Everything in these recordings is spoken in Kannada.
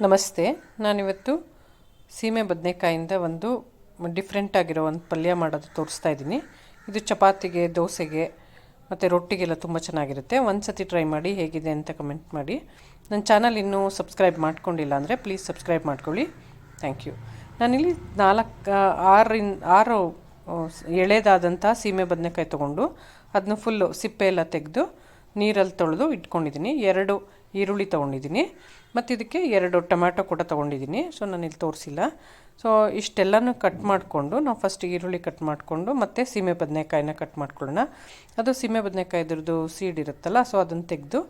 ನಮಸ್ತೆ. ನಾನಿವತ್ತು ಸೀಮೆ ಬದನೆಕಾಯಿಂದ ಒಂದು ಡಿಫ್ರೆಂಟ್ ಆಗಿರೋ ಒಂದು ಪಲ್ಯ ಮಾಡೋದು ತೋರಿಸ್ತಾ ಇದ್ದೀನಿ. ಇದು ಚಪಾತಿಗೆ, ದೋಸೆಗೆ ಮತ್ತು ರೊಟ್ಟಿಗೆಲ್ಲ ತುಂಬ ಚೆನ್ನಾಗಿರುತ್ತೆ. ಒಂದು ಸತಿ ಟ್ರೈ ಮಾಡಿ ಹೇಗಿದೆ ಅಂತ ಕಮೆಂಟ್ ಮಾಡಿ. ನನ್ನ ಚಾನಲ್ ಇನ್ನೂ ಸಬ್ಸ್ಕ್ರೈಬ್ ಮಾಡ್ಕೊಂಡಿಲ್ಲ ಅಂದರೆ ಪ್ಲೀಸ್ ಸಬ್ಸ್ಕ್ರೈಬ್ ಮಾಡ್ಕೊಳ್ಳಿ. Thank you. ನಾನಿಲ್ಲಿ ನಾಲ್ಕು ಆರಿನ್, ಆರು ಎಳೆದಾದಂಥ ಸೀಮೆ ಬದನೆಕಾಯಿ ತೊಗೊಂಡು ಅದನ್ನ ಫುಲ್ಲು ಸಿಪ್ಪೆ ಎಲ್ಲ ತೆಗೆದು, ನೀರಲ್ಲಿ ತೊಳೆದು ಇಟ್ಕೊಂಡಿದ್ದೀನಿ. ಎರಡು ಈರುಳ್ಳಿ ತೊಗೊಂಡಿದ್ದೀನಿ. ಮತ್ತು ಇದಕ್ಕೆ ಎರಡು ಟೊಮ್ಯಾಟೊ ಕೂಡ ತೊಗೊಂಡಿದ್ದೀನಿ. ಸೊ ನಾನು ಇಲ್ಲಿ ತೋರಿಸಿಲ್ಲ. ಸೊ ಇಷ್ಟೆಲ್ಲನೂ ಕಟ್ ಮಾಡಿಕೊಂಡು, ನಾವು ಫಸ್ಟ್ ಈರುಳ್ಳಿ ಕಟ್ ಮಾಡಿಕೊಂಡು, ಮತ್ತು ಸೀಮೆ ಬದನೆಕಾಯಿನ ಕಟ್ ಮಾಡ್ಕೊಳ್ಳೋಣ. ಅದು ಸೀಮೆ ಬದನೆಕಾಯಿದ್ರದ್ದು ಸೀಡ್ ಇರುತ್ತಲ್ಲ ಸೊ ಅದನ್ನು ತೆಗೆದು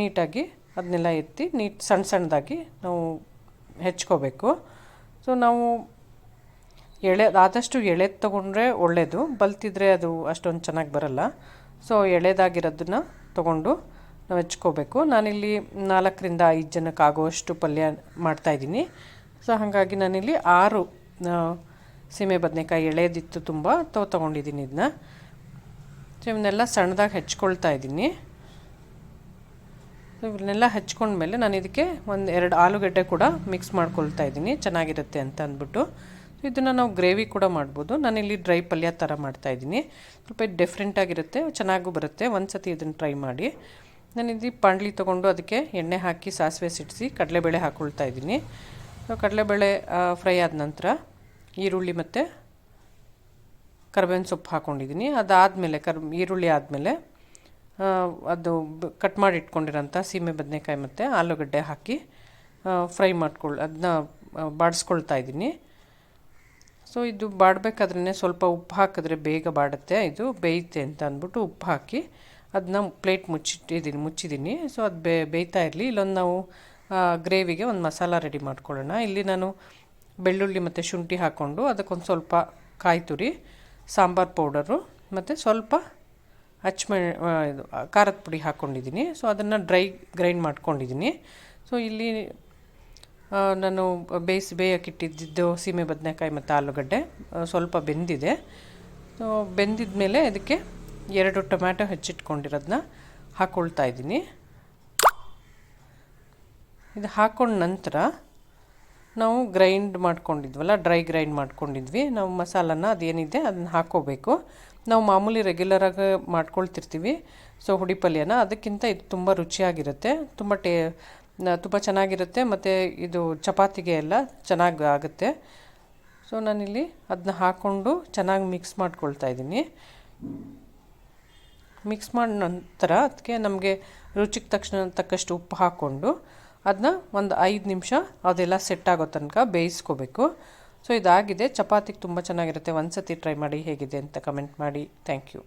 ನೀಟಾಗಿ ಅದನ್ನೆಲ್ಲ ಎತ್ತಿ, ನೀಟ್ ಸಣ್ಣ ಸಣ್ಣದಾಗಿ ನಾವು ಹೆಚ್ಕೋಬೇಕು. ಸೊ ನಾವು ಎಳೆ, ಆದಷ್ಟು ಎಳೆದು ತೊಗೊಂಡ್ರೆ ಒಳ್ಳೆಯದು ಬಲ್ತಿದ್ರೆ ಅದು ಅಷ್ಟೊಂದು ಚೆನ್ನಾಗಿ ಬರಲ್ಲ. ಸೊ ಎಳೆದಾಗಿರೋದನ್ನ ತೊಗೊಂಡು ನಾವು ಹೆಚ್ಕೋಬೇಕು ನಾನಿಲ್ಲಿ ನಾಲ್ಕರಿಂದ ಐದು ಜನಕ್ಕೆ ಆಗುವಷ್ಟು ಪಲ್ಯ ಮಾಡ್ತಾಯಿದ್ದೀನಿ ಸೊ, ಹಾಗಾಗಿ ನಾನಿಲ್ಲಿ ಆರು ಸೀಮೆ ಬದನೆಕಾಯಿ ಎಳೆದಿತ್ತು ತುಂಬ, ತೋ, ತೊಗೊಂಡಿದ್ದೀನಿ ಇದನ್ನ ಸೊ, ಇವನ್ನೆಲ್ಲ ಸಣ್ಣದಾಗಿ ಹೆಚ್ಕೊಳ್ತಾ ಇದ್ದೀನಿ. ಸೊ, ಇವನ್ನೆಲ್ಲ ಹಚ್ಕೊಂಡ್ಮೇಲೆ ನಾನು ಇದಕ್ಕೆ ಒಂದು ಎರಡು ಆಲೂಗಡ್ಡೆ ಕೂಡ ಮಿಕ್ಸ್ ಮಾಡ್ಕೊಳ್ತಾ ಇದ್ದೀನಿ. ಚೆನ್ನಾಗಿರುತ್ತೆ ಅಂತ ಅಂದ್ಬಿಟ್ಟು. ಇದನ್ನು ನಾವು ಗ್ರೇವಿ ಕೂಡ ಮಾಡ್ಬೋದು. ನಾನಿಲ್ಲಿ ಡ್ರೈ ಪಲ್ಯ ಥರ ಮಾಡ್ತಾ ಇದ್ದೀನಿ. ಸ್ವಲ್ಪ ಡಿಫ್ರೆಂಟಾಗಿರುತ್ತೆ, ಚೆನ್ನಾಗೂ ಬರುತ್ತೆ. ಒಂದು ಸತಿ ಇದನ್ನು ಟ್ರೈ ಮಾಡಿ. ನಾನು ಪಾಂಡ್ಲಿ ತೊಗೊಂಡು ಅದಕ್ಕೆ ಎಣ್ಣೆ ಹಾಕಿ ಸಾಸಿವೆ ಸಿಡಿಸಿ ಕಡಲೆಬೇಳೆ ಹಾಕ್ಕೊಳ್ತಾ ಇದ್ದೀನಿ. ಸೊ, ಕಡಲೆಬೇಳೆ ಫ್ರೈ ಆದ ನಂತರ ಈರುಳ್ಳಿ ಮತ್ತು ಕರ್ಬೇವಿನ ಸೊಪ್ಪು ಹಾಕ್ಕೊಂಡಿದ್ದೀನಿ ಅದಾದಮೇಲೆ ಕರ್, ಈರುಳ್ಳಿ ಆದಮೇಲೆ ಅದು ಕಟ್ ಮಾಡಿ ಇಟ್ಕೊಂಡಿರೋಂಥ ಸೀಮೆ ಬದನೆಕಾಯಿ ಮತ್ತು ಆಲೂಗಡ್ಡೆ ಹಾಕಿ ಫ್ರೈ ಮಾಡ್ಕೊಳ್ಳಿ ಅದನ್ನ ಬಾಡಿಸ್ಕೊಳ್ತಾ ಇದ್ದೀನಿ. ಸೊ, ಇದು ಬಾಡಬೇಕಾದ್ರೆ ಸ್ವಲ್ಪ ಉಪ್ಪು ಹಾಕಿದ್ರೆ ಬೇಗ ಬಾಡುತ್ತೆ. ಇದು ಬೇಯುತ್ತೆ ಅಂತ ಅಂದ್ಬಿಟ್ಟು ಉಪ್ಪು ಹಾಕಿ ಅದನ್ನ ಪ್ಲೇಟ್ ಮುಚ್ಚಿಟ್ಟಿದ್ದೀನಿ ಮುಚ್ಚಿದ್ದೀನಿ ಸೊ ಅದು ಬೇ, ಬೇಯ್ತಾ ಇರಲಿ. ಇಲ್ಲೊಂದು ನಾವು ಗ್ರೇವಿಗೆ ಒಂದು ಮಸಾಲ ರೆಡಿ ಮಾಡ್ಕೊಳ್ಳೋಣ. ಇಲ್ಲಿ ನಾನು ಬೆಳ್ಳುಳ್ಳಿ ಮತ್ತು ಶುಂಠಿ ಹಾಕ್ಕೊಂಡು ಅದಕ್ಕೊಂದು ಸ್ವಲ್ಪ ಕಾಯಿ ತುರಿ, ಸಾಂಬಾರು ಪೌಡರು ಮತ್ತು ಸ್ವಲ್ಪ ಹಚ್ಮೆ ಇದು ಖಾರದ ಪುಡಿ ಹಾಕ್ಕೊಂಡಿದ್ದೀನಿ ಸೊ ಅದನ್ನು ಡ್ರೈ ಗ್ರೈಂಡ್ ಮಾಡ್ಕೊಂಡಿದ್ದೀನಿ ಸೊ ಇಲ್ಲಿ ನಾನು ಬೇಯಿಸಿ ಬೇಯಕ್ಕಿಟ್ಟಿದ್ದು ಸೀಮೆ ಬದನೆಕಾಯಿ ಮತ್ತು ಆಲೂಗಡ್ಡೆ ಸ್ವಲ್ಪ ಬೆಂದಿದೆ. ಸೊ ಬೆಂದಿದ ಮೇಲೆ ಇದಕ್ಕೆ ಎರಡು ಟೊಮ್ಯಾಟೊ ಹೆಚ್ಚಿಟ್ಕೊಂಡಿರೋದನ್ನ ಹಾಕ್ಕೊಳ್ತಾ ಇದ್ದೀನಿ. ಇದು ಹಾಕ್ಕೊಂಡ ನಂತರ ನಾವು ಗ್ರೈಂಡ್ ಮಾಡ್ಕೊಂಡಿದ್ವಲ್ಲ, ಡ್ರೈ ಗ್ರೈಂಡ್ ಮಾಡ್ಕೊಂಡಿದ್ವಿ. ನಾವು ಮಸಾಲನ ಅದೇನಿದೆ ಅದನ್ನ ಹಾಕ್ಕೋಬೇಕು ನಾವು ಮಾಮೂಲಿ ರೆಗ್ಯುಲರಾಗಿ ಮಾಡ್ಕೊಳ್ತಿರ್ತೀವಿ. ಸೊ ಹುಡಿ ಪಲ್ಯನ. ಅದಕ್ಕಿಂತ ಇದು ತುಂಬ ರುಚಿಯಾಗಿರುತ್ತೆ. ತುಂಬ ಟೇ ತುಂಬ ಚೆನ್ನಾಗಿರುತ್ತೆ. ಮತ್ತು ಇದು ಚಪಾತಿಗೆ ಎಲ್ಲ ಚೆನ್ನಾಗಿ ಆಗುತ್ತೆ. ಸೊ ನಾನಿಲ್ಲಿ ಅದನ್ನ ಹಾಕ್ಕೊಂಡು ಚೆನ್ನಾಗಿ ಮಿಕ್ಸ್ ಮಾಡ್ಕೊಳ್ತಾ ಇದ್ದೀನಿ. ಮಿಕ್ಸ್ ಮಾಡಿದ ನಂತರ ಅದಕ್ಕೆ ನಮಗೆ ರುಚಿಗೆ ತಕ್ಷಣ ತಕ್ಕಷ್ಟು ಉಪ್ಪು ಹಾಕ್ಕೊಂಡು ಅದನ್ನ ಒಂದು ಐದು ನಿಮಿಷ ಅದೆಲ್ಲ ಸೆಟ್ ಆಗೋ ತನಕ ಬೇಯಿಸ್ಕೋಬೇಕು. ಸೊ ಇದಾಗಿದೆ. ಚಪಾತಿಗೆ ತುಂಬ ಚೆನ್ನಾಗಿರುತ್ತೆ. ಒಂದು ಸತಿ ಟ್ರೈ ಮಾಡಿ ಹೇಗಿದೆ ಅಂತ ಕಮೆಂಟ್ ಮಾಡಿ. Thank you